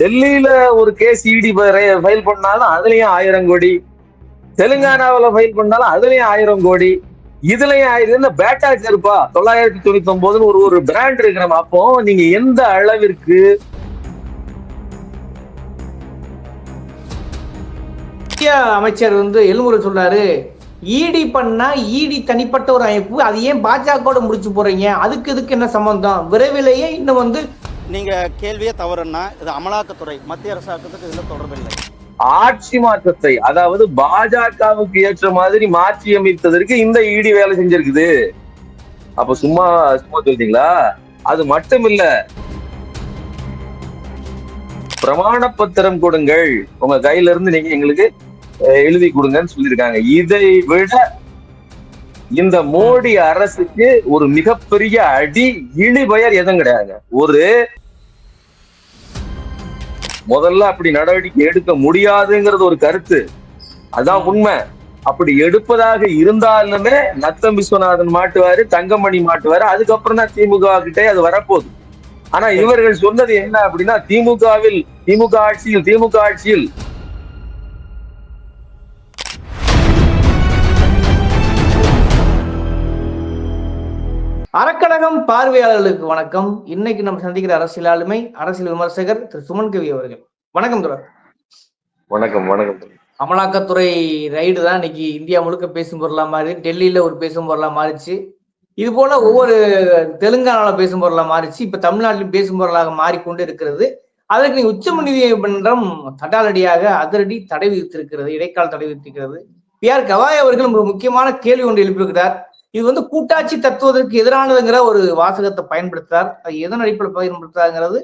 டெல்லியில ஒரு கேஸ் இடி ஃபைல் பண்ணாலும் அதுலயும் ஆயிரம் கோடி. தெலுங்கானாவில ஃபைல் பண்ணாலும் அதுலயும் ஆயிரம் கோடி. இதுலயும் ஆயிரம் என்ன பேட்டாச் இருப்பா? தொள்ளாயிரத்தி தொண்ணூத்தி ஒன்பதுன்னு ஒரு ஒரு பிராண்ட் இருக்கிற அப்போ நீங்க எந்த அளவிற்கு அமைச்சர் வந்து எழுமுறை சொல்றாரு ஈடி பண்ணா ஈடி தனிப்பட்ட ஒரு அமைப்பு. அது ஏன் பாஜகவோட முடிச்சு போறீங்க? அதுக்கு இதுக்கு என்ன சம்பந்தம்? விரைவிலேயே இன்னும் வந்து நீங்க கேள்வியே தவறுன்னா இது அமலாக்கத்துறை மத்திய அரசாங்கத்துக்கு இதுல தொடர்பில்லை. ஆட்சி மாற்றத்தை அதாவது பாஜகவுக்கு ஏற்ற மாதிரி மாற்றி அமைத்ததற்கு இந்த இடி வேலை செஞ்சிருக்குது. அப்ப சும்மா சும்மா சொல்றீங்களா? அது மட்டும் இல்ல பிரமாண பத்திரம் கொடுங்கள். உங்க கையில இருந்து நீங்க எங்களுக்கு எழுதி கொடுங்கன்னு சொல்லியிருக்காங்க. இதை விட இந்த மோடி அரசுக்கு ஒரு மிகப்பெரிய அடி இழிபெயர் எதுவும் கிடையாதுங்க ஒரு முதல்ல அப்படி நடவடிக்கை எடுக்க முடியாதுங்கிறது ஒரு கருத்து. அதான் உண்மை. அப்படி எடுப்பதாக இருந்தாலுமே நத்தம் விஸ்வநாதன் மாட்டுவாரு தங்கமணி மாட்டுவாரு அதுக்கப்புறம் தான் திமுக கிட்டே அது வரப்போகுது. ஆனா இவர்கள் சொன்னது என்ன அப்படின்னா திமுகவில் திமுக ஆட்சியில் திமுக ஆட்சியில் பார்வையாளர்களுக்கு வணக்கம். இன்னைக்கு நம்ம சந்திக்கிற அரசியல் ஆளுமை அரசியல் விமர்சகர் திரு சுமன் கவி அவர்கள். வணக்கம் துரா வணக்கம் வணக்கம் அமலாக்கத்துறை ரைடு தான் இன்னைக்கு இந்தியா முழுக்க பேசும் பொருளா மாறி டெல்லியில ஒரு பேசும் பொருளா மாறிச்சு. இது போல ஒவ்வொரு தெலுங்கானால பேசும் பொருளா மாறிச்சு. இப்ப தமிழ்நாட்டிலும் பேசும் பொருளாக மாறிக்கொண்டு இருக்கிறது. அதற்கு நீ உச்ச நீதிமன்றம் தட்டாலடியாக அதிரடி தடை விதித்திருக்கிறது இடைக்கால தடை விதித்திருக்கிறது. பி. ஆர். கவாய் அவர்கள் ஒரு முக்கியமான கேள்வி ஒன்று எழுப்பியிருக்கிறார். இது வந்து கூட்டாட்சி தத்துவதற்கு எதிரானதுங்கிற ஒரு வாசகத்தை பயன்படுத்தார் அது எதன் அடிப்படையில் பயன்படுத்தாருங்கிறது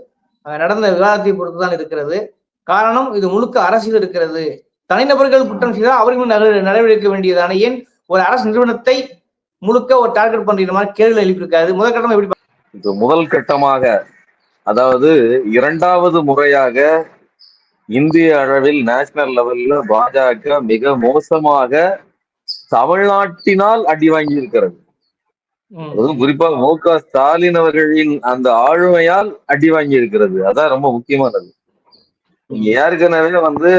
நடந்த விவாதத்தை பொறுத்து தான் இருக்கிறது. காரணம் இது முழுக்க அரசியல் இருக்கிறது. தனிநபர்கள் குற்றம் செய்தால் அவர்களும் நட- நடவடிக்கை வேண்டியதான. ஏன்? ஒரு அரசு நிறுவனத்தை முழுக்க ஒரு டார்கெட் பண்ற மாதிரி கேள்வி எழுப்பியிருக்காரு. முதற்கட்டமா எப்படி இது முதல் கட்டமாக அதாவது இரண்டாவது முறையாக இந்திய அளவில் நேஷனல் லெவல்ல பாஜக மிக மோசமாக தமிழ்நாட்டினால் அடி வாங்கி இருக்கிறது அதுவும் குறிப்பா மு க ஸ்டாலின் அவர்களின் அந்த ஆளுமையால் அடி வாங்கி இருக்கிறது அதான் ரொம்ப முக்கியமானது. ஏற்கனவே வந்து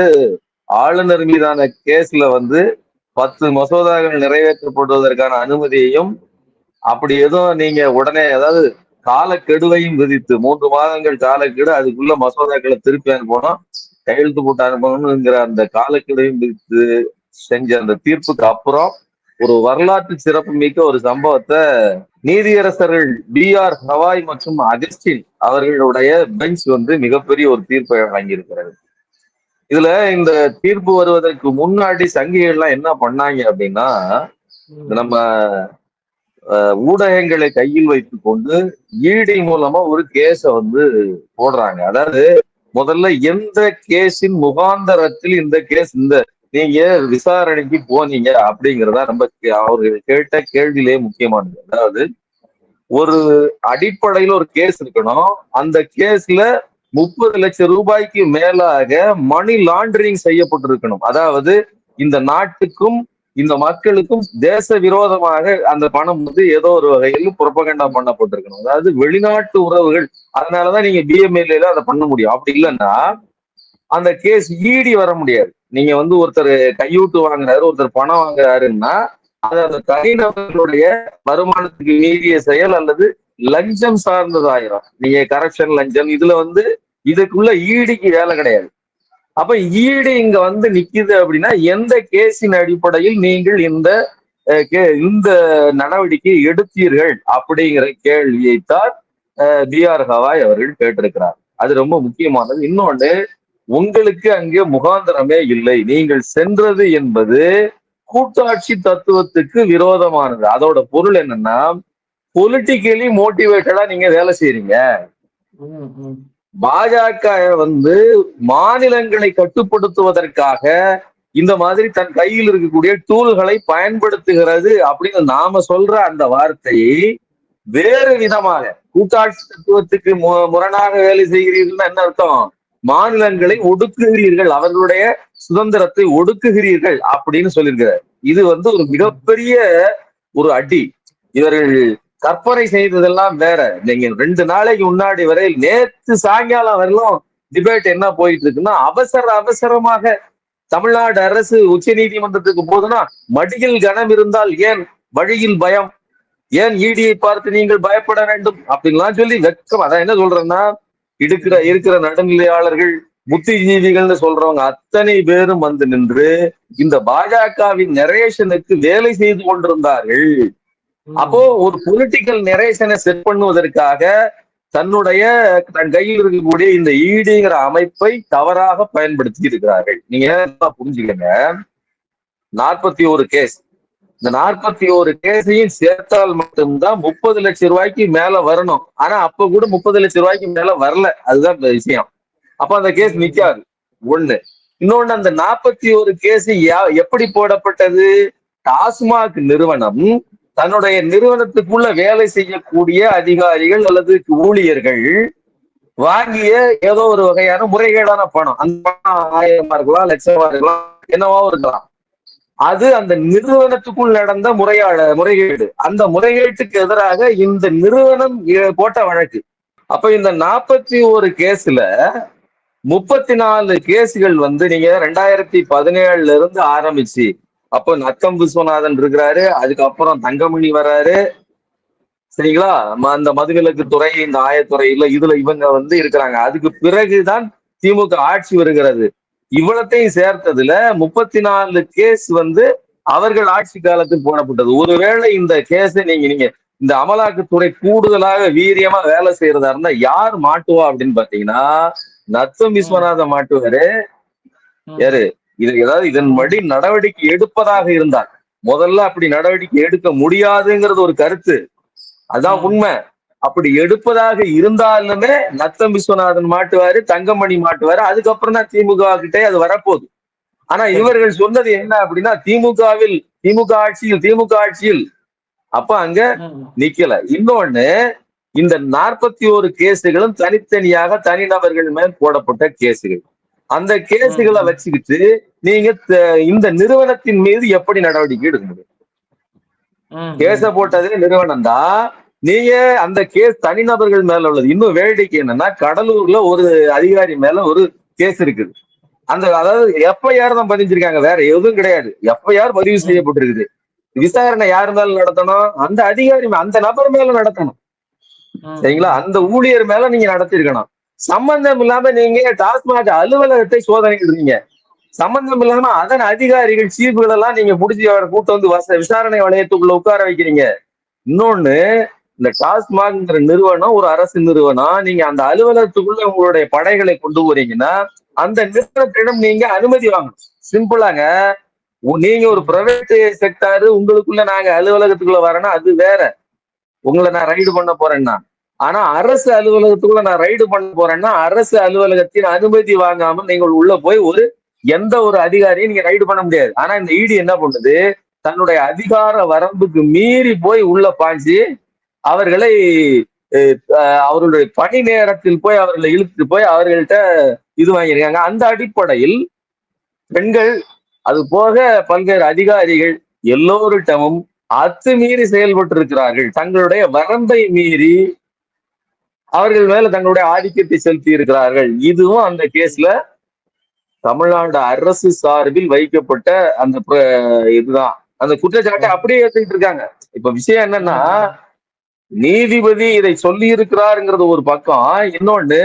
ஆளுநர் மீதான கேஸ்ல வந்து பத்து மசோதாக்கள் நிறைவேற்றப்படுவதற்கான அனுமதியையும் அப்படி எதுவும் நீங்க உடனே அதாவது காலக்கெடுவையும் விதித்து மூன்று மாதங்கள் காலக்கெடு அதுக்குள்ள மசோதாக்களை திருப்பி அனுப்பணும் கையெழுத்து போட்டு அனுப்பணுங்கிற அந்த காலக்கெடுவையும் விதித்து செஞ்ச அந்த தீர்ப்புக்கு அப்புறம் ஒரு வரலாற்று சிறப்பு மிக்க ஒரு சம்பவத்தை நீதியரசர்கள் பி ஆர் ஹவாய் மற்றும் அகஸ்டின் அவர்களுடைய பெஞ்ச் வந்து மிகப்பெரிய ஒரு தீர்ப்பை வழங்கியிருக்கிறது. இதுல இந்த தீர்ப்பு வருவதற்கு முன்னாடி சங்கிகள்லாம் என்ன பண்ணாங்க அப்படின்னா நம்ம ஊடகங்களை கையில் வைத்து கொண்டு ஈடி மூலமா ஒரு கேஸ வந்து போடுறாங்க. அதாவது முதல்ல எந்த கேஸின் முகாந்தரத்தில் இந்த கேஸ் இந்த நீங்க விசாரணைக்கு போனீங்க அப்படிங்கிறதா நம்ம கே- அவர்கள் கேட்ட கேள்வியிலே முக்கியமானது. அதாவது ஒரு அடிப்படையில ஒரு கேஸ் இருக்கணும். அந்த கேஸ்ல முப்பது லட்சம் ரூபாய்க்கு மேலாக மணி லாண்டரிங் செய்யப்பட்டிருக்கணும். அதாவது இந்த நாட்டுக்கும் இந்த மக்களுக்கும் தேச விரோதமாக அந்த பணம் வந்து ஏதோ ஒரு வகையில் புறப்பகண்டா பண்ணப்பட்டிருக்கணும். அதாவது வெளிநாட்டு உறவுகள் அதனாலதான் நீங்க பிஎம்எல்ஏல அதை பண்ண முடியும். அப்படி இல்லைன்னா அந்த கேஸ் ஈடி வர முடியாது. நீங்க வந்து ஒருத்தர் கையூட்டு வாங்குறாரு ஒருத்தர் பணம் வாங்குறாருன்னா அது அந்த தனிநபர்களுடைய வருமானத்துக்கு மீறிய செயல் அல்லது லஞ்சம் சார்ந்ததாயிரும் நீங்க கரப்ஷன் லஞ்சம் இதுல வந்து இதுக்குள்ள ஈடிக்கு வேலை கிடையாது. அப்ப ஈடு இங்க வந்து நிக்குது அப்படின்னா எந்த கேஸின் அடிப்படையில் நீங்கள் இந்த கே- இந்த நடவடிக்கை எடுத்தீர்கள் அப்படிங்கிற கேள்வியைத்தான் பி ஆர் ஹவாய் அவர்கள் கேட்டிருக்கிறார். அது ரொம்ப முக்கியமானது. இன்னொன்னு உங்களுக்கு அங்கே முகாந்திரமே இல்லை. நீங்கள் சென்றது என்பது கூட்டாட்சி தத்துவத்துக்கு விரோதமானது. அதோட பொருள் என்னன்னா பொலிட்டிக்கலி மோட்டிவேட்டடா நீங்க வேலை ம். பாஜக வந்து மாநிலங்களை கட்டுப்படுத்துவதற்காக இந்த மாதிரி தன் கையில் இருக்கக்கூடிய டூல்களை பயன்படுத்துகிறது அப்படின்னு நாம சொல்ற அந்த வார்த்தையை வேறு விதமாக கூட்டாட்சி தத்துவத்துக்கு முரணாக வேலை செய்கிறீர்கள் என்ன அர்த்தம்? மாநிலங்களை ஒடுக்குகிறீர்கள் அவர்களுடைய சுதந்திரத்தை ஒடுக்குகிறீர்கள் அப்படின்னு சொல்லியிருக்கிறார். இது வந்து ஒரு மிகப்பெரிய ஒரு அடி. இவர்கள் கற்பனை செய்ததெல்லாம் வேற. நீங்க ரெண்டு நாளைக்கு முன்னாடி வரை நேத்து சாயங்காலம் வரலும் டிபேட் என்ன போயிட்டு இருக்குன்னா அவசர அவசரமாக தமிழ்நாடு அரசு உச்ச நீதிமன்றத்துக்கு போதுன்னா மடியில் கனம் இருந்தால் ஏன் வழியில் பயம்? ஏன் இடியை பார்த்து நீங்கள் பயப்பட வேண்டும்? அப்படின்லாம் சொல்லி வெக்கம். அதான் என்ன சொல்றேன்னா இருக்கிற இருக்கிற நடுநிலையாளர்கள் புத்திஜீவிகள்னு சொல்றவங்க அத்தனை பேரும் வந்து நின்று இந்த பாஜகவின் நெரேஷனுக்கு வேலை செய்து கொண்டிருந்தார்கள். அப்போ ஒரு பொலிட்டிக்கல் நெரேஷனை செட் பண்ணுவதற்காக தன்னுடைய தன் கையில் இருக்கக்கூடிய இந்த ஈடிங்கிற அமைப்பை தவறாக பயன்படுத்தி இருக்கிறார்கள் நீங்க புரிஞ்சுக்கங்க. நாற்பத்தி ஒரு கேஸ் இந்த நாற்பத்தி ஒரு கேஸையும் சேர்த்தால் மட்டும்தான் முப்பது லட்சம் ரூபாய்க்கு மேல வரணும். ஆனா அப்ப கூட முப்பது லட்சம் ரூபாய்க்கு மேல வரல. அதுதான் இந்த விஷயம். அப்ப அந்த கேஸ் நிக்காது. ஒண்ணு. இன்னொன்னு அந்த நாற்பத்தி ஒரு கேஸ் எப்படி போடப்பட்டது? டாஸ்மாக் நிறுவனம் தன்னுடைய நிறுவனத்துக்குள்ள வேலை செய்யக்கூடிய அதிகாரிகள் அல்லது ஊழியர்கள் வாங்கிய ஏதோ ஒரு வகையான முறைகேடான பணம். அந்த பணம் ஆயிரமா இருக்கலாம் லட்சமா இருக்கலாம் என்னவா இருக்கலாம். அது அந்த நிறுவனத்துக்குள் நடந்த முறையாட முறைகேடு. அந்த முறைகேட்டுக்கு எதிராக இந்த நிறுவனம் போட்ட வழக்கு. அப்ப இந்த நாற்பத்தி ஒரு கேஸ்ல முப்பத்தி நாலு கேஸ்கள் வந்து நீங்க ரெண்டாயிரத்தி பதினேழுல இருந்து ஆரம்பிச்சு அப்போ நத்தம் விஸ்வநாதன் இருக்கிறாரு அதுக்கப்புறம் தங்கமணி வர்றாரு சரிங்களா? ம- அந்த மதுவிலக்கு துறை இந்த ஆயத்துறையில இதுல இவங்க வந்து இருக்கிறாங்க. அதுக்கு பிறகுதான் திமுக ஆட்சி வருகிறது. இவ்வளத்தையும் சேர்த்ததுல முப்பத்தி நாலு கேஸ் வந்து அவர்கள் ஆட்சி காலத்தில் போடப்பட்டது. ஒருவேளை இந்த கேஸ் நீங்க நீங்க இந்த அமலாக்கத்துறை கூடுதலாக வீரியமா வேலை செய்யறதா இருந்தா யார் மாட்டுவா அப்படின்னு பாத்தீங்கன்னா நத்தம் விஸ்வநாதன் மாட்டுவாரு. யாரு? இது ஏதாவது இதன்படி நடவடிக்கை எடுப்பதாக இருந்தால் முதல்ல அப்படி நடவடிக்கை எடுக்க முடியாதுங்கிறது ஒரு கருத்து. அதான் உண்மை. அப்படி எடுப்பதாக இருந்தாலுமே நத்தம் விஸ்வநாதன் மாட்டுவாரு தங்கமணி மாட்டுவாரு அதுக்கப்புறம் தான் திமுக கிட்டே அது வரப்போகுது. ஆனா இவர்கள் சொன்னது என்ன அப்படின்னா திமுகவில் திமுக ஆட்சியில் திமுக ஆட்சியில். அப்ப அங்க நிக்கல. இன்னொன்னு இந்த நாற்பத்தி ஒரு கேஸுகளும் தனித்தனியாக தனிநபர்கள் மேல் போடப்பட்ட கேஸுகள் அந்த கேஸுகளை ம். வச்சுக்கிட்டு நீங்க இந்த நிறுவனத்தின் மீது எப்படி நடவடிக்கை எடுக்க முடியும்? கேஸ போட்டதே நிறுவனம் தான் நீங்க அந்த கேஸ் தனிநபர்கள் மேல உள்ளது. இன்னும் வேடிக்கை என்னன்னா கடலூர்ல ஒரு அதிகாரி மேல ஒரு கேஸ் இருக்குது. அந்த அதாவது எஃப்ஐஆர் தான் பதிஞ்சிருக்காங்க வேற எதுவும் கிடையாது. எஃப்ஐஆர் பதிவு. செய்யப்பட்டிருக்குது. விசாரணை யார் மேல நடத்தணும்? அந்த அதிகாரி அந்த நபர் மேல நடத்தணும். சரிங்களா? அந்த ஊழியர் மேல நீங்க நடத்திருக்கணும் சம்பந்தம் இல்லாம நீங்க டாஸ்மாக் அலுவலகத்தை சோதனையிடுறீங்க சம்பந்தம் இல்லாம அதன் அதிகாரிகள் சீஃப்கள் எல்லாம் நீங்க புடிச்சு அவரை கூட்டு வந்து வச- விசாரணை வளையத்துக்குள்ள உட்கார வைக்கிறீங்க. இன்னொன்னு இந்த டாஸ்மாக்ங்கிற நிறுவனம் ஒரு அரசு நிறுவனம் நீங்க அந்த அலுவலகத்துக்குள்ள உங்களுடைய படைகளை கொண்டு போறீங்கன்னா அந்த நிறுவனத்திடம் நீங்க அனுமதி வாங்கணும். சிம்பிளாங்க. நீங்க ஒரு பிரைவேட் செக்டாரு உங்களுக்குள்ள நாங்க அலுவலகத்துக்குள்ள வரேன்னா அது வேற. உங்களை நான் ரைடு பண்ண போறேன்னா. ஆனா அரசு அலுவலகத்துக்குள்ள நான் ரைடு பண்ண போறேன்னா அரசு அலுவலகத்தின் அனுமதி வாங்காம நீங்கள் உள்ள போய் ஒரு எந்த ஒரு அதிகாரியும் நீங்க ரைடு பண்ண முடியாது. ஆனா இந்த இடி என்ன பண்ணுது? தன்னுடைய அதிகார வரம்புக்கு மீறி போய் உள்ள பாஞ்சு அவர்களை அவர்களுடைய பணி நேரத்தில் போய் அவர்களை இழுத்துட்டு போய் அவர்கள்ட்ட இது வாங்கியிருக்காங்க. அந்த அடிப்படையில் பெண்கள் அது போக பல்வேறு அதிகாரிகள் எல்லோரிடமும் அத்துமீறி செயல்பட்டு இருக்கிறார்கள் தங்களுடைய வரம்பை மீறி அவர்கள் மேல தங்களுடைய ஆதிக்கத்தை செலுத்தி இருக்கிறார்கள் இதுவும் அந்த கேஸ்ல தமிழ்நாடு அரசு சார்பில் வைக்கப்பட்ட அந்த பிர- இதுதான். அந்த குற்றச்சாட்டை அப்படியே ஏற்றுக்கிட்டு இருக்காங்க. இப்ப விஷயம் என்னன்னா நீதிபதி இதை சொல்லி இருக்கிறாருங்கிறது ஒரு பக்கம். இன்னொன்னு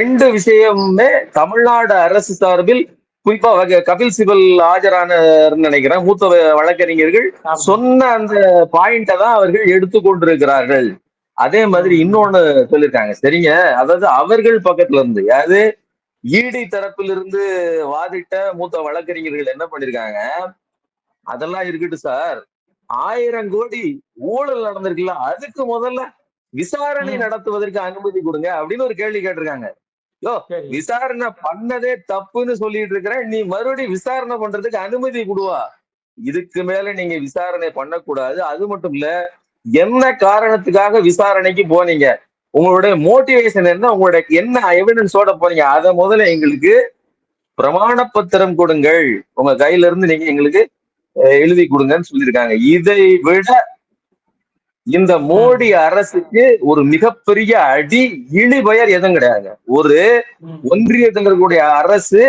ரெண்டு விஷயமுமே தமிழ்நாடு அரசு சார்பில் குறிப்பா கபில் சிபல் ஆஜரானார்னு நினைக்கிறேன் மூத்த வழக்கறிஞர்கள் சொன்ன அந்த பாயிண்ட தான் அவர்கள் எடுத்துக்கொண்டிருக்கிறார்கள் அதே மாதிரி இன்னொன்னு சொல்லியிருக்காங்க. சரிங்க? அதாவது அவர்கள் பக்கத்துல இருந்து அதாவது ஈடி தரப்பிலிருந்து வாதிட்ட மூத்த வழக்கறிஞர்கள் என்ன பண்ணிருக்காங்க? அதெல்லாம் இருக்கட்டும் சார். ஆயிரம் கோடி ஊழல் நடந்திருக்குல்ல அதுக்கு முதல்ல விசாரணை. நடத்துவதற்கு அனுமதி கொடுங்க அப்படின்னு ஒரு கேள்வி கேட்டிருக்காங்க. விசாரணை பண்ணதே தப்புன்னு சொல்லிட்டு இருக்கிறேன் நீ மறுபடியும் விசாரணை பண்றதுக்கு அனுமதி கொடுவா. இதுக்கு மேல நீங்க விசாரணை பண்ணக்கூடாது. அது மட்டும் இல்ல என்ன காரணத்துக்காக விசாரணைக்கு போனீங்க? உங்களுடைய மோட்டிவேஷன் என்ன? உங்களுடைய என்ன எவிடன்ஸோட போனீங்க? அதை முதல்ல எங்களுக்கு பிரமாண பத்திரம் கொடுங்கள். உங்க கையில இருந்து நீங்க எங்களுக்கு எழுதி கொடுங்கன்னு சொல்லியிருக்காங்க. இதை விட இந்த மோடி அரசுக்கு ஒரு மிகப்பெரிய அடி இழிபெயர் எதுவும் கிடையாது. ஒரு இருக்கக்கூடிய அரசு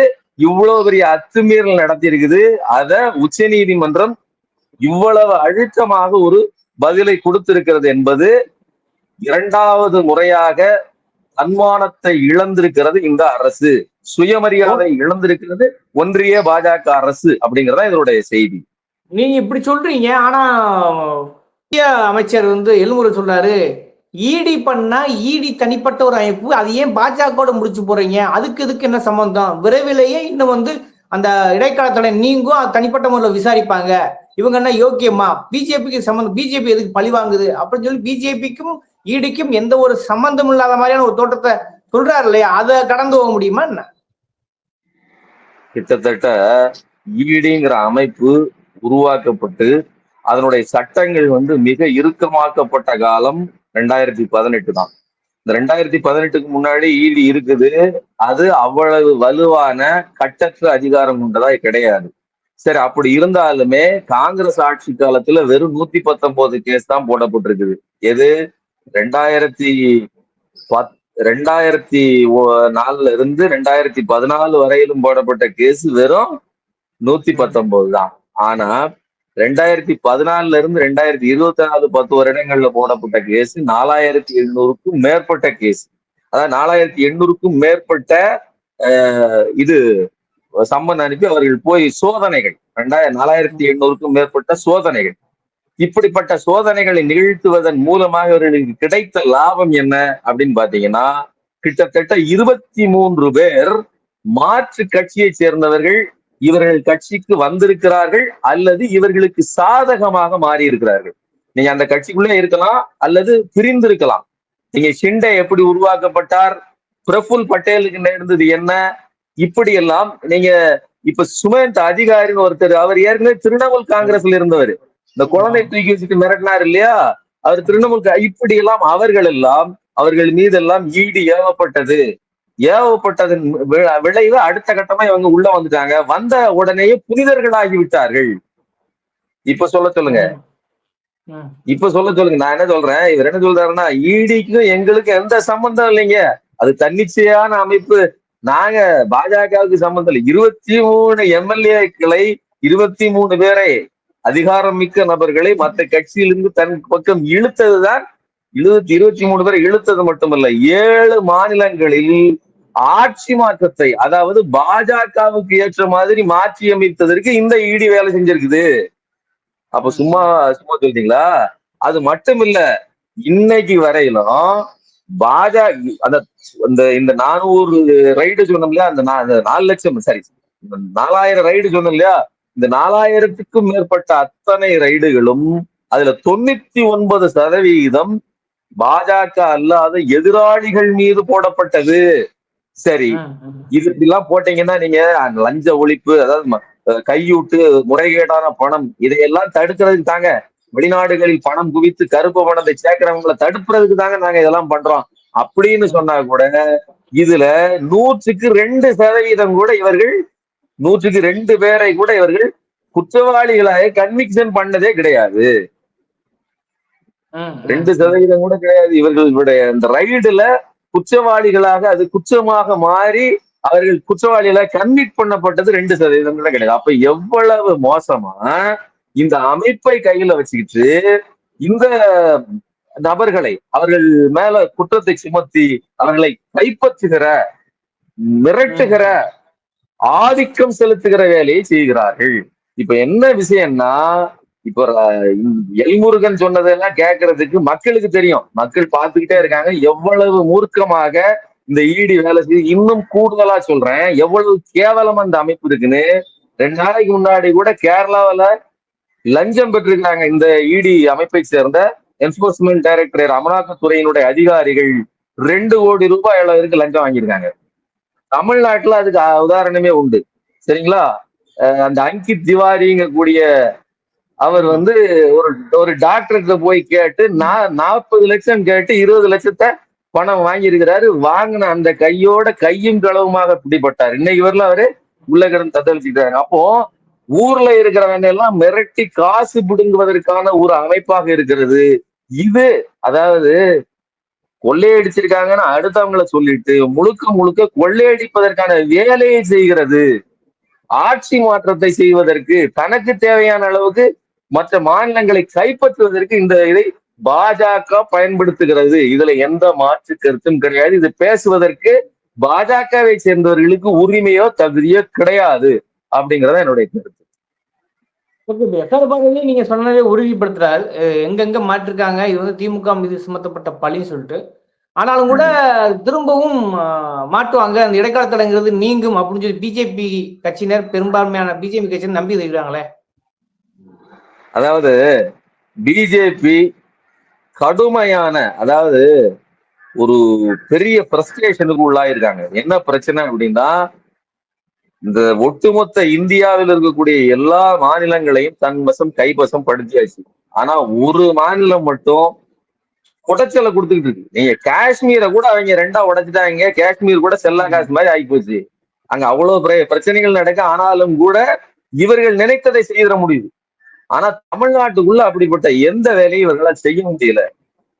இவ்வளவு பெரிய அத்துமீறல் நடத்தி இருக்குது அத உச்ச நீதிமன்றம் இவ்வளவு அழுத்தமாக ஒரு பதிலை கொடுத்திருக்கிறது என்பது இரண்டாவது முறையாக தன்மானத்தை இழந்திருக்கிறது இந்த அரசு. சுயமரியாதை இழந்திருக்கிறது ஒன்றிய பாஜக அரசு அப்படிங்கறதா இதனுடைய செய்தி. நீங்க இப்படி சொல்றீங்க ஆனா மத்திய அமைச்சர் வந்து எழுமுறை சொல்றாரு ஈடி பண்ணா ஈடி தனிப்பட்ட ஒரு அமைப்பு அது ஏன் பாஜகவோட முடிச்சு போறீங்க? அதுக்கு இதுக்கு என்ன சம்பந்தம்? விரைவிலேயே இன்னும் வந்து அந்த இடைக்காலத்தோட நீங்கும் அது தனிப்பட்ட முறையில் விசாரிப்பாங்க. இவங்க என்ன யோக்கியமா? பிஜேபிக்கு சம்மந்தம் பிஜேபி எதுக்கு பழி வாங்குது? அப்படின்னு சொல்லி பிஜேபிக்கும் ஈடிக்கும் எந்த ஒரு சம்பந்தம் இல்லாத மாதிரியான ஒரு தோட்டத்தை சொல்றாரு இல்லையா? அதை கடந்து போக முடியுமா என்ன? கிட்டத்தட்ட ஈடிங்கிற அமைப்பு உருவாக்கப்பட்டு அதனுடைய சட்டங்கள் வந்து மிக இறுக்கமாக்கப்பட்ட காலம் ரெண்டாயிரத்தி பதினெட்டு தான். இந்த ரெண்டாயிரத்தி பதினெட்டுக்கு முன்னாடி ஈடி இருக்குது. அது அவ்வளவு வலுவான கட்டற்ற அதிகாரம் கொண்டதா கிடையாது. சரி அப்படி இருந்தாலுமே காங்கிரஸ் ஆட்சி காலத்துல வெறும் நூத்தி பத்தொன்பது கேஸ் தான் போடப்பட்டிருக்குது. எது? ரெண்டாயிரத்தி பத் ரெண்டாயிரத்தி நாலுல இருந்து ரெண்டாயிரத்தி பதினாலு வரையிலும் போடப்பட்ட கேஸ் வெறும் நூத்தி பத்தொன்பது தான். ஆனா ரெண்டாயிரத்தி பதினாலுல இருந்து ரெண்டாயிரத்தி இருபத்தி நாலு பத்து வருடங்கள்ல போடப்பட்ட கேஸ் நாலாயிரத்தி எழுநூறுக்கும் மேற்பட்ட கேஸ். அதாவது நாலாயிரத்தி எண்ணூறுக்கும் மேற்பட்ட இது சம்மன் அனுப்பி அவர்கள் போய் சோதனைகள் ரெண்டாயிரம் நாலாயிரத்தி எண்ணூறுக்கும் மேற்பட்ட சோதனைகள். இப்படிப்பட்ட சோதனைகளை நிகழ்த்துவதன் மூலமாக இவர்களுக்கு கிடைத்த லாபம் என்ன அப்படின்னு பாத்தீங்கன்னா கிட்டத்தட்ட இருபத்தி மூன்று பேர் மாற்று கட்சியை சேர்ந்தவர்கள் இவர்கள் கட்சிக்கு வந்திருக்கிறார்கள் அல்லது இவர்களுக்கு சாதகமாக மாறி இருக்கிறார்கள் நீங்க அந்த கட்சிக்குள்ளே இருக்கலாம் அல்லது பிரிந்திருக்கலாம். நீங்க ஷிண்டே எப்படி உருவாக்கப்பட்டார்? பிரஃபுல் பட்டேலுக்கு நேர்ந்தது என்ன? இப்படி எல்லாம் நீங்க இப்ப சுமந்த் அதிகாரின்னு ஒருத்தர் அவர் ஏற்கனவே திரிணாமுல் காங்கிரஸ்ல இருந்தவர். இந்த குழந்தை தூக்கி வச்சுட்டு மிரட்டினார் இல்லையா? அவர் திரிணாமுல் இப்படி எல்லாம் அவர்கள் எல்லாம் அவர்கள் மீதெல்லாம் ஈடு ஏவப்பட்டது. ஏவப்பட்டதன் விளைவு அடுத்த கட்டமா இவங்க உள்ள வந்துட்டாங்க. வந்த உடனேயே புனிதர்களாகி விட்டார்கள் இப்ப சொல்ல சொல்லுங்க. இப்ப சொல்ல சொல்லுங்க. நான் என்ன சொல்றேன்? இவர் என்ன சொல்றாருன்னா ஈடிக்கும் எங்களுக்கு எந்த சம்பந்தம் இல்லைங்க. அது தன்னிச்சையான அமைப்பு. நாங்க பாஜகவுக்கு சம்பந்தம் இல்லை. இருபத்தி மூணு எம்எல்ஏக்களை இருபத்தி மூணு பேரை அதிகாரம் மிக்க நபர்களை மற்ற கட்சியிலிருந்து தன் பக்கம் இழுத்ததுதான் இழுத்து இருபத்தி மூணு பேரை இழுத்தது மட்டுமல்ல ஏழு மாநிலங்களில் ஆட்சி மாற்றத்தை அதாவது பாஜகவுக்கு ஏற்ற மாதிரி மாற்றி அமைத்ததற்கு இந்த ஈடி வேலை செஞ்சிருக்குது. அப்ப சும்மா சும்மா சொல்றீங்களா? அது மட்டும் இல்ல இன்னைக்கு வரையிலும் பாஜக அந்த அந்த இந்த நானூறு ரைடு சொன்னோம் இல்லையா? அந்த அந்த நாலு லட்சம் சாரி நாலாயிரம் ரைடு சொன்னோம் இல்லையா? இந்த நாலாயிரத்துக்கும் மேற்பட்ட அத்தனை ரைடுகளும் அதுல தொண்ணூத்தி ஒன்பது சதவீதம் பாஜக அல்லாத எதிராளிகள் மீது போடப்பட்டது சரி. இது இப்படிலாம் போட்டீங்கன்னா நீங்க லஞ்ச ஒழிப்பு அதாவது கையூட்டு முறைகேடான பணம் இதையெல்லாம் தடுக்கிறதுக்கு தாங்க வெளிநாடுகளில் பணம் குவித்து கருப்பு பணத்தை சேர்க்கிறவங்களை தடுக்கிறதுக்கு தாங்க நாங்க இதெல்லாம் பண்றோம் அப்படின்னு சொன்னா கூட இதுல நூற்றுக்கு ரெண்டு சதவீதம் கூட இவர்கள் நூற்றுக்கு ரெண்டு பேரை கூட இவர்கள் குற்றவாளிகளாக கன்விக்ஷன் பண்ணதே கிடையாது. ரெண்டு சதவீதம் கூட கிடையாது. இவர்களுடைய இந்த ரைடுல குற்றவாளிகளாக அது குற்றமாக மாறி அவர்கள் குற்றவாளிகளாக கன்விக்ட் பண்ணப்பட்டது ரெண்டு சதவீதம் கூட கிடையாது. அப்ப எவ்வளவு மோசமா இந்த அமைப்பை கையில வச்சுக்கிட்டு இந்த நபர்களை அவர்கள் மேல குற்றத்தை சுமத்தி அவர்களை கைப்பற்றுகிற மிரட்டுகிற ஆதிக்கம் செலுத்துகிற வேலையை செய்கிறார்கள். இப்ப என்ன விஷயம்னா இப்போ எல்முருகன் சொன்னதெல்லாம் கேட்கறதுக்கு மக்களுக்கு தெரியும். மக்கள் பார்த்துக்கிட்டே இருக்காங்க. எவ்வளவு மூர்க்கமாக இந்த ஈடி வேலை செய்து இன்னும் கூடுதலா சொல்றேன். எவ்வளவு கேவலம் அந்த அமைப்பு இருக்குன்னு. ரெண்டு நாளைக்கு முன்னாடி கூட கேரளாவில லஞ்சம் பெற்றிருக்காங்க இந்த இடி அமைப்பை சேர்ந்த என்போர்ஸ்மெண்ட் டைரக்டரேட் அமலாக்கத்துறையினுடைய அதிகாரிகள். ரெண்டு கோடி ரூபாய் அளவிற்கு லஞ்சம் வாங்கியிருக்காங்க. தமிழ்நாட்டுல அதுக்கு உதாரணமே உண்டு. சரிங்களா? அந்த அங்கித் திவாரிங்க கூடிய அவர் வந்து ஒரு ஒரு டாக்டர்கிட்ட போய் கேட்டு நான் நாற்பது லட்சம் கேட்டு இருபது லட்சத்தை பணம் வாங்கியிருக்கிறாரு. வாங்கின அந்த கையோட கையும் களவுமாக பிடிபட்டார். இன்னைக்கு வரல அவரு உள்ள கிடந்து தத்தளிச்சுட்டாங்க அப்போ ஊர்ல இருக்கிறவங்க எல்லாம் மிரட்டி காசு பிடுங்குவதற்கான ஒரு அமைப்பாக இருக்கிறது. இது அதாவது கொள்ளையடிச்சிருக்காங்கன்னு அடுத்தவங்களை சொல்லிட்டு முழுக்க முழுக்க கொள்ளையடிப்பதற்கான வேலையை செய்கிறது. ஆட்சி மாற்றத்தை செய்வதற்கு தனக்கு தேவையான அளவுக்கு மற்ற மாநிலங்களை கைப்பற்றுவதற்கு இந்த இதை பாஜக பயன்படுத்துகிறது. இதுல எந்த மாற்று கருத்தும் கிடையாது. இது பேசுவதற்கு பாஜகவை சேர்ந்தவர்களுக்கு உரிமையோ தகுதியோ கிடையாது அப்படிங்கறத என்னுடைய கருத்து. எஸ்ஆர் நீங்க சொன்னதே உறுதிப்படுத்துறாரு. எங்கெங்க மாற்றிருக்காங்க? இது வந்து திமுக மீது சுமத்தப்பட்ட பழின்னு சொல்லிட்டு. ஆனாலும் கூட திரும்பவும் அஹ், மாட்டுவாங்க அந்த இடைக்கால தடைங்கிறது நீங்கும் அப்படின்னு சொல்லி பிஜேபி கட்சியினர் பெரும்பான்மையான பிஜேபி கட்சியினர் நம்பி இருக்கிறாங்களே. அதாவது பிஜேபி கடுமையான அதாவது ஒரு பெரிய பிரஸ்ட்ரேஷனுக்கு உள்ளாயிருக்காங்க. என்ன பிரச்சனை அப்படின்னா இந்த ஒட்டுமொத்த இந்தியாவில் இருக்கக்கூடிய எல்லா மாநிலங்களையும் தன் வசம் கைவசம் படுத்தியாச்சு. ஆனா ஒரு மாநிலம் மட்டும் குடைச்சலை கொடுத்துக்கிட்டு இருக்கு. நீங்க காஷ்மீரை கூட அவங்க ரெண்டா உடைச்சிட்டாங்க. காஷ்மீர் கூட செல்லா காசு மாதிரி ஆகிப்போச்சு. அங்க அவ்வளவு பிர- பிரச்சனைகள் நடக்க. ஆனாலும் கூட இவர்கள் நினைத்ததை செய்திட முடியுது. ஆனா தமிழ்நாட்டுக்குள்ள அப்படிப்பட்ட எந்த வேலையும் இவர்களால் செய்ய முடியல.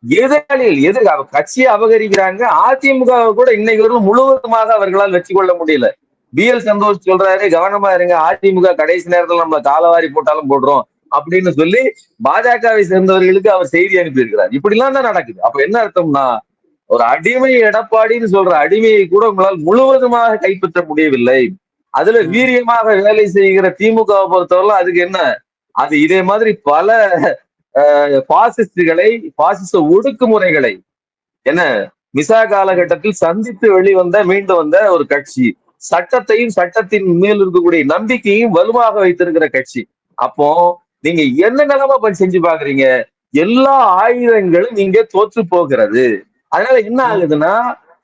எதிராளிகள் எதிர் கட்சியை அபகரிக்கிறாங்க அதிமுக கூட இன்னைக்கு வரைக்கும் முழுவதுமாக அவர்களால் வெற்றி கொள்ள முடியல. பி எல் சந்தோஷ் சொல்றாரு கவனமா இருங்க அதிமுக கடைசி நேரத்துல நம்ம காலவாரி போட்டாலும் போடுறோம் அப்படின்னு சொல்லி பாஜகவை சேர்ந்தவர்களுக்கு அவர் செய்தி அனுப்பியிருக்கிறார். இப்படிலாம் தான் நடக்குது. அப்ப என்ன அர்த்தம்னா ஒரு அடிமை எடப்பாடின்னு சொல்ற அடிமையை கூட உங்களால் முழுவதுமாக கைப்பற்ற முடியவில்லை. அதுல வீரியமாக வேலை செய்கிற திமுகவை பொறுத்தவரை அதுக்கு என்ன அது இதே மாதிரி பல பாசிஸ்டுகளை பாசிச ஒடுக்குமுறைகளை என்ன மிசா காலகட்டத்தில் சந்தித்து வெளிவந்த மீண்டு வந்த ஒரு கட்சி. சட்டத்தையும் சட்டத்தின் மேல் இருக்கக்கூடிய நம்பிக்கையும் வலுவாக வைத்திருக்கிற கட்சி. அப்போ நீங்க என்ன நிலைமை பண்ணி செஞ்சு பாக்குறீங்க? எல்லா ஆயுதங்களும் இங்க தோற்று போகிறது. அதனால என்ன ஆகுதுன்னா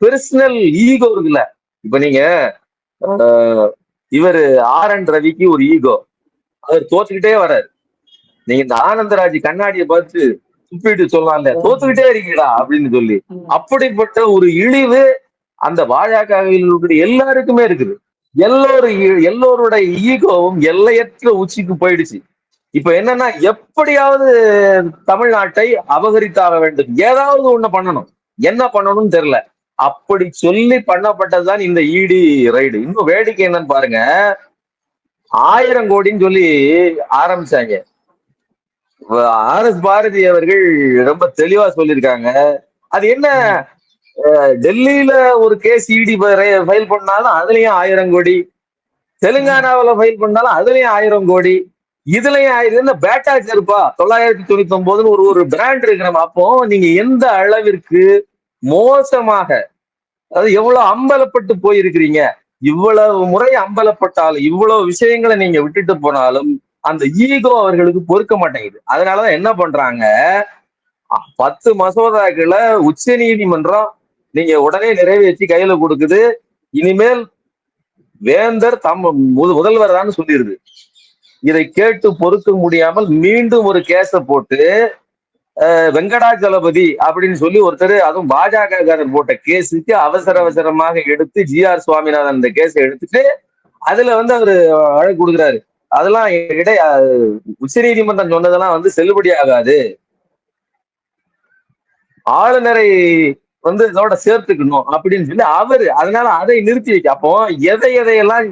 பெர்சனல் ஈகோ இருக்குல்ல. இப்ப நீங்க இவர் இவரு ஆர் என் ரவிக்கு ஒரு ஈகோ அவர் தோத்துக்கிட்டே வர்றாரு. நீங்க இந்த ஆனந்தராஜ் கண்ணாடியை பார்த்து துப்பிட்டு சொல்லலாம்ல தோத்துக்கிட்டே இருக்கீடா அப்படின்னு சொல்லி. அப்படிப்பட்ட ஒரு இழிவு அந்த பாஜகவில் இருக்கிற எல்லாருக்குமே இருக்குது. எல்லோரும் எல்லோருடைய ஈகோவும் எல்லையற்ற உச்சிக்கு போயிடுச்சு. இப்ப என்னன்னா எப்படியாவது தமிழ்நாட்டை அபகரித்தாக வேண்டும். ஏதாவது ஒண்ணு பண்ணணும். என்ன பண்ணணும்னு தெரியல. அப்படி சொல்லி பண்ணப்பட்டதுதான் இந்த இடி ரைடு இன்னும் வேடிக்கை என்னன்னு பாருங்க. ஆயிரம் கோடின்னு சொல்லி ஆரம்பிச்சாங்க. ஆர் எஸ் பாரதி அவர்கள் ரொம்ப தெளிவா சொல்லியிருக்காங்க. அது என்ன டெல்லியில ஒரு கேஸ் இடி ஃபைல் பண்ணாலும் அதுலயும் ஆயிரம் கோடி. தெலுங்கானாவுல ஃபைல் பண்ணாலும் அதுலயும் ஆயிரம் கோடி. இதுலயும் ஆயிரம் என்ன பேட்டா இருப்பா தொள்ளாயிரத்தி தொண்ணூத்தி ஒன்பதுன்னு ஒரு ஒரு பிராண்ட் இருக்கிற அப்போ நீங்க எந்த அளவிற்கு மோசமாக அதாவது எவ்வளவு அம்பலப்பட்டு போயிருக்கிறீங்க? இவ்வளவு முறை அம்பலப்பட்டாலும் இவ்வளவு விஷயங்களை நீங்க விட்டுட்டு போனாலும் அந்த ஈகோ அவர்களுக்கு பொறுக்க மாட்டேங்குது. அதனாலதான் என்ன பண்றாங்க? பத்து மசோதாக்களை உச்ச நீதிமன்றம் நீங்க உடனே நிறைவேற்றி கையில கொடுக்குது. இனிமேல் வேந்தர் தம் முத- முதல்வர் தான் சொல்லிருது இதை கேட்டு பொறுக்க முடியாமல் மீண்டும் ஒரு கேஸ போட்டு வெங்கடாச்சலபதி அப்படின்னு சொல்லி ஒருத்தர் அதுவும் பாஜக காரர் போட்ட கேஸுக்கு அவசர அவசரமாக எடுத்து ஜி ஆர் சுவாமிநாதன் இந்த கேஸை எடுத்துட்டு அதுல வந்து அவரு வழக்கு கொடுக்குறாரு. அதெல்லாம் இடை உச்ச நீதிமன்றம் சொன்னதெல்லாம் வந்து செல்லுபடி ஆகாது ஆளுநரை வந்து இதோட சேர்த்துக்கணும் அப்படின்னு சொல்லி அவரு அதனால அதை நிறுத்தி வைக்க. அப்போ எதை எதையெல்லாம்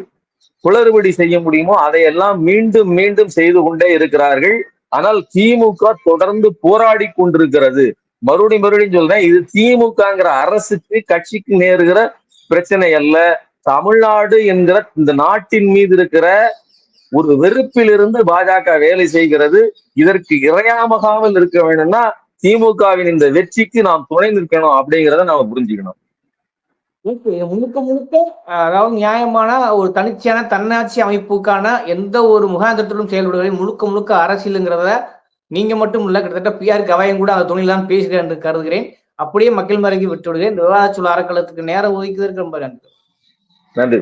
குளறுபடி செய்ய முடியுமோ அதையெல்லாம் மீண்டும் மீண்டும் செய்து கொண்டே இருக்கிறார்கள். ஆனால் திமுக தொடர்ந்து போராடி கொண்டிருக்கிறது. மறுபடியும் மறுபடியும் சொல்றேன் இது திமுகங்கிற அரசுக்கு கட்சிக்கு நேருகிற பிரச்சனை அல்ல. தமிழ்நாடு என்கிற இந்த நாட்டின் மீது இருக்கிற ஒரு வெறுப்பிலிருந்து பாஜக வேலை செய்கிறது. இதற்கு இறையாமகாமல் இருக்க வேணும்னா திமுகவின் இந்த வெற்றிக்கு நாம் துணை நிற்கணும் அப்படிங்கிறத நாம புரிஞ்சுக்கணும். முழுக்க முழுக்க அதாவது நியாயமான ஒரு தனிச்சையான தன்னாட்சி அமைப்புக்கான எந்த ஒரு முகாந்திரத்திலும் செயல்படுவதை முழுக்க முழுக்க அரசியலுங்கிறத நீங்க மட்டும் இல்ல கிட்டத்தட்ட பிஆர் கவாயம் கூட அந்த துணிலாம் பேசுகிறேன் என்று கருதுகிறேன். அப்படியே மக்கள் மறைக்கு விட்டு விடுகிறேன் இந்த விவாதச்சொல் அறக்கலத்துக்கு நேரம் ஒதுக்குவதற்கு ரொம்ப நன்றி. நன்றி